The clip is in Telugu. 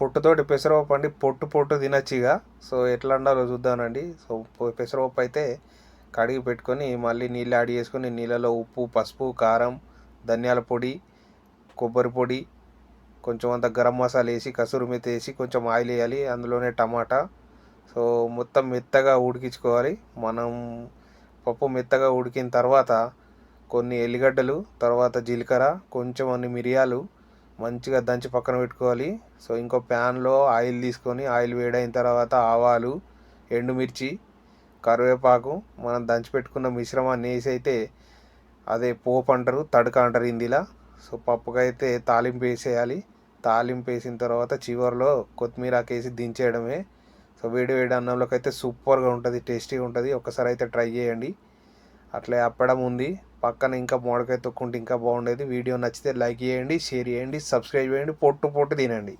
పొట్టుతోటి పెసరపప్పు అండి పొట్టు పొట్టు తినచ్చు ఇక. సో ఎట్లా ఉండాలో చూద్దానండి సో పెసరపప్పు అయితే కడిగి పెట్టుకొని మళ్ళీ నీళ్ళు యాడ్ చేసుకొని నీళ్ళలో ఉప్పు పసుపు కారం ధనియాల పొడి కొబ్బరి పొడి కొంచెం అంత గరం మసాలా వేసి కసూరి మెత్త వేసి కొంచెం ఆయిల్ వేయాలి. అందులోనే టమాటా. సో మొత్తం మెత్తగా ఉడికించుకోవాలి. మనం పప్పు మెత్తగా ఉడికిన తర్వాత కొన్ని ఎల్లిగడ్డలు తర్వాత జీలకర్ర కొంచెం అన్ని మిరియాలు మంచిగా దంచి పక్కన పెట్టుకోవాలి. సో ఇంకో ప్యాన్లో ఆయిల్ తీసుకొని ఆయిల్ వేడైన తర్వాత ఆవాలు ఎండుమిర్చి కరివేపాకు మనం దంచి పెట్టుకున్న మిశ్రమాన్ని వేసి అయితే అదే పోపు అంటారు తడక అంటారు హిందీలో సో పప్పుకైతే తాలింపు వేసేయాలి. తాలింపు వేసిన తర్వాత చివరిలో కొత్తిమీర వేసి దించేయడమే. సో వేడి వేడి అన్నంలోకి అయితే సూపర్గా ఉంటుంది టేస్టీగా ఉంటుంది. ఒకసారి అయితే ట్రై చేయండి. అట్లే అప్పడం ఉంది. పక్కన ఇంకా మోడకాయ తొక్కుంటే ఇంకా బాగుండేది. వీడియో నచ్చితే లైక్ చేయండి షేర్ చేయండి సబ్స్క్రైబ్ చేయండి పొట్టు పొట్టు తినండి.